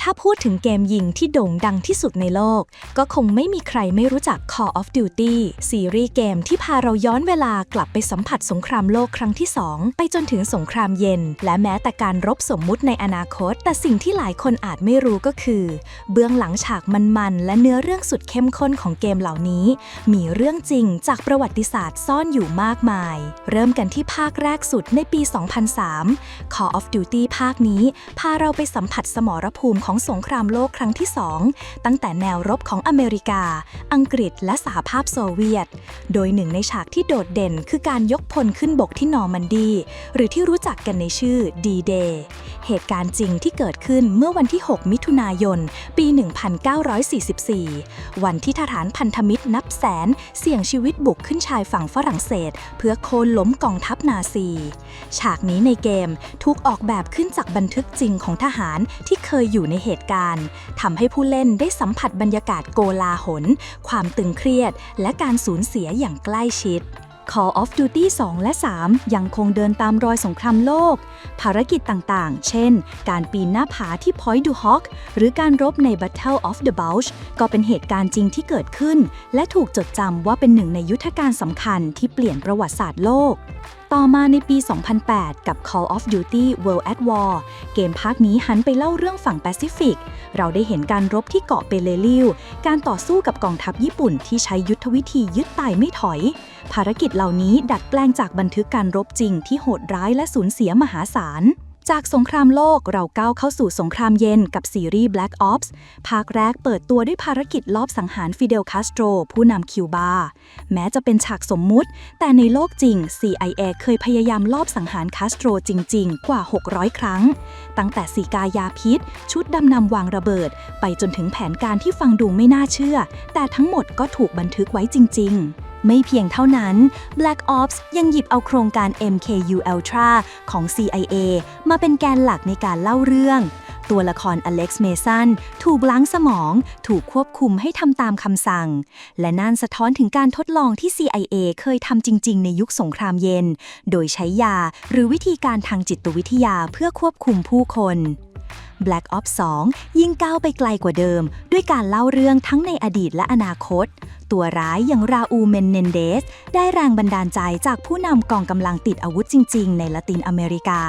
ถ้าพูดถึงเกมยิงที่โด่งดังที่สุดในโลก ก็คงไม่มีใครไม่รู้จัก Call of Duty ซีรีส์เกมที่พาเราย้อนเวลากลับไปสัมผัสสงครามโลกครั้งที่ 2 ไปจนถึงสงครามเย็น และแม้แต่การรบสมมุติในอนาคต แต่สิ่งที่หลายคนอาจไม่รู้ก็คือ เบื้องหลังฉากมันๆและเนื้อเรื่องสุดเข้มข้นของเกมเหล่านี้ มีเรื่องจริงจากประวัติศาสตร์ซ่อนอยู่มากมาย เริ่มกันที่ภาคแรกสุดในปี 2003 Call of Duty ภาคนี้ พาเราไปสัมผัสสมรภูมิของสงครามโลกครั้งที่2ตั้งแต่แนวรบของอเมริกา อังกฤษและสหภาพโซเวียต โดยหนึ่งในฉากที่โดดเด่นคือการยกพลขึ้นบกที่นอร์มันดี หรือที่รู้จักกันในชื่อ D-Day เหตุการณ์จริงที่เกิดขึ้นเมื่อวันที่ 6 มิถุนายน ปี 1944 วันที่ทหารพันธมิตรนับแสน เสี่ยงชีวิตบุกขึ้นชายฝั่งฝรั่งเศส เพื่อโค่นล้มกองทัพนาซี ฉากนี้ในเกมถูกออกแบบขึ้นจากบันทึกจริงของทหารที่เคยอยู่ในเหตุการณ์ทำให้ผู้เล่นได้สัมผัสบรรยากาศโกลาหล ความตึงเครียด และการสูญเสียอย่างใกล้ชิด Call of Duty 2 และ 3 ยังคงเดินตามรอยสงครามโลก ภารกิจต่างๆ เช่น การปีนหน้าผาที่ Point du Hoc หรือการรบใน Battle of the Bulge ก็เป็นเหตุการณ์จริงที่เกิดขึ้น และถูกจดจำว่าเป็นหนึ่งในยุทธการสำคัญที่เปลี่ยนประวัติศาสตร์โลก ต่อมาในปี 2008 กับ Call of Duty World at War เกมภาคนี้หันไปเล่าเรื่องฝั่งแปซิฟิก เราได้เห็นการรบที่เกาะเปเลลิว การต่อสู้กับกองทัพญี่ปุ่นที่ใช้ยุทธวิธียึดตายไม่ถอย ภารกิจเหล่านี้ดัดแปลงจากบันทึกการรบจริงที่โหดร้ายและสูญเสียมหาศาล จากสงครามโลกเราก้าวเข้าสู่สงครามเย็นกับซีรีส์ Black Ops ภาคแรกเปิดตัวด้วยภารกิจลอบสังหารฟิเดลคาสโตรผู้นำคิวบา แม้จะเป็นฉากสมมุติ แต่ในโลกจริง CIA เคยพยายามลอบสังหารคาสโตรจริง ๆ กว่า 600 ครั้ง ตั้งแต่สีกายาพิษ ชุดดำนำวางระเบิด ไปจนถึงแผนการที่ฟังดูไม่น่าเชื่อ แต่ทั้งหมดก็ถูกบันทึกไว้จริง ๆ ไม่เพียงเท่านั้น Black Ops ยังหยิบเอาโครงการ MKU Ultra ของ CIA มาเป็นแกนหลักในการเล่าเรื่องตัวละครอเล็กซ์เมสันถูกล้างสมอง ถูกควบคุมให้ทำตามคำสั่ง และนั่นสะท้อนถึงการทดลองที่ CIA เคยทำจริง ๆ ในยุคสงครามเย็น โดยใช้ยาหรือวิธีการทางจิตวิทยาเพื่อควบคุมผู้คน Black Ops 2 ยิ่งก้าวไปไกลกว่าเดิม ด้วยการเล่าเรื่องทั้งในอดีตและอนาคต ตัวร้ายอย่างราอูเมนเนนเดส ได้แรงบันดาลใจจากผู้นำกองกำลังติดอาวุธจริง ๆ ในละตินอเมริกา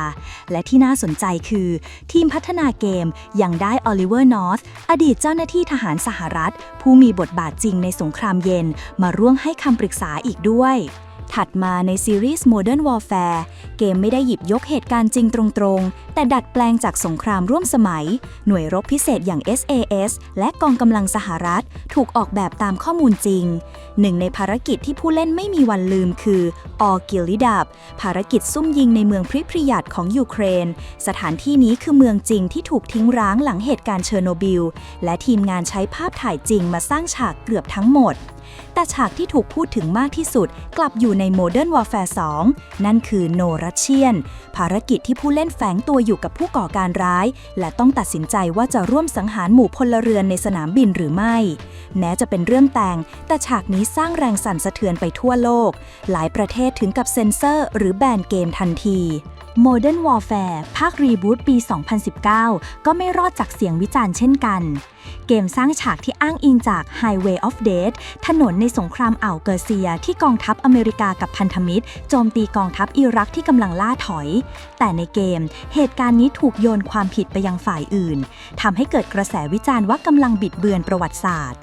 และที่น่าสนใจคือ ทีมพัฒนาเกมยังได้ออลิเวอร์นอร์ธอดีตเจ้าหน้าที่ทหารสหรัฐ ผู้มีบทบาทจริงในสงครามเย็น มาร่วมให้คำปรึกษาอีกด้วย ถัดมาในซีรีส์ Modern Warfare เกมไม่ได้หยิบยกเหตุการณ์จริงตรงๆ แต่ดัดแปลงจากสงครามร่วมสมัย หน่วยรบพิเศษอย่าง SAS และกองกำลังสหรัฐ ถูกออกแบบตามข้อมูลจริง หนึ่งในภารกิจที่ผู้เล่นไม่มีวันลืมคือออกิลิดับภารกิจซุ่มยิงในเมืองพริพริยัตของยูเครน สถานที่นี้คือเมืองจริงที่ถูกทิ้งร้างหลังเหตุการณ์เชอร์โนบิล และทีมงานใช้ภาพถ่ายจริงมาสร้างฉากเกือบทั้งหมด แต่ฉากที่ถูกพูดถึงมากที่สุดกลับอยู่ใน Modern Warfare 2 นั่นคือ No Russian ภารกิจที่ผู้เล่นแฝงตัวอยู่กับผู้ก่อการร้าย และต้องตัดสินใจว่าจะร่วมสังหารหมู่พลเรือนในสนามบินหรือไม่ แม้จะเป็นเรื่องแต่ง แต่ฉากนี้สร้างแรงสั่นสะเทือนไปทั่วโลก หลายประเทศถึงกับเซ็นเซอร์ หรือแบนเกมทันที Modern Warfare ภาครีบูตปี 2019 ก็ไม่รอดจากเสียงวิจารณ์เช่นกัน เกมสร้างฉากที่อ้างอิงจาก Highway of Death ถนนในสงครามอ่าวเกอร์เซียที่กองทัพอเมริกากับพันธมิตร โจมตีกองทัพอิรักที่กำลังล่าถอย แต่ในเกม เหตุการณ์นี้ถูกโยนความผิดไปยังฝ่ายอื่นทำให้เกิดกระแสวิจารณ์ว่ากำลังบิดเบือนประวัติศาสตร์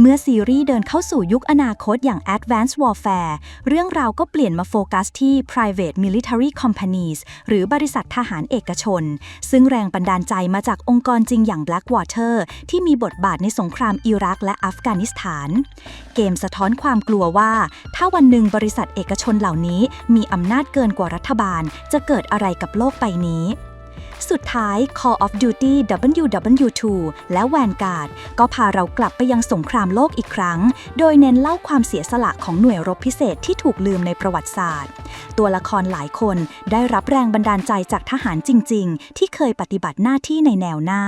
เมื่อซีรีส์เดินเข้าสู่ยุคอนาคตอย่าง Advanced Warfare เรื่องราวก็เปลี่ยนมาโฟกัสที่ Private Military Companies หรือบริษัททหารเอกชน ซึ่งแรงบันดาลใจมาจากองค์กรจริงอย่าง Blackwater ที่มีบทบาทในสงครามอิรักและอัฟกานิสถาน เกมสะท้อนความกลัวว่า ถ้าวันหนึ่งบริษัทเอกชนเหล่านี้มีอำนาจเกินกว่ารัฐบาล จะเกิดอะไรกับโลกใบนี้ สุดท้าย Call of Duty WW2 และ Vanguard ก็พาเรากลับไปยังสงครามโลกอีกครั้ง โดยเน้นเล่าความเสียสละของหน่วยรบพิเศษที่ถูกลืมในประวัติศาสตร์ ตัวละครหลายคนได้รับแรงบันดาลใจจากทหารจริง ๆ ที่เคยปฏิบัติหน้าที่ในแนวหน้า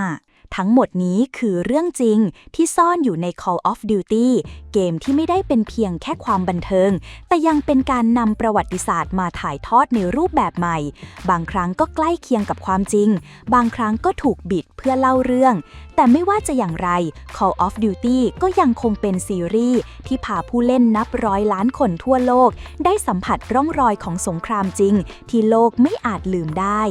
ทั้งหมดนี้คือเรื่องจริงที่ซ่อนอยู่ใน Call of Duty เกมที่ไม่ได้เป็นเพียงแค่ความบันเทิง แต่ยังเป็นการนำประวัติศาสตร์มาถ่ายทอดในรูปแบบใหม่ บางครั้งก็ใกล้เคียงกับความจริง บางครั้งก็ถูกบิดเพื่อเล่าเรื่อง แต่ไม่ว่าจะอย่างไร Call of Duty ก็ยังคงเป็นซีรีส์ที่พาผู้เล่นนับร้อยล้านคนทั่วโลก ได้สัมผัสร่องรอยของสงครามจริง ที่โลกไม่อาจลืมได้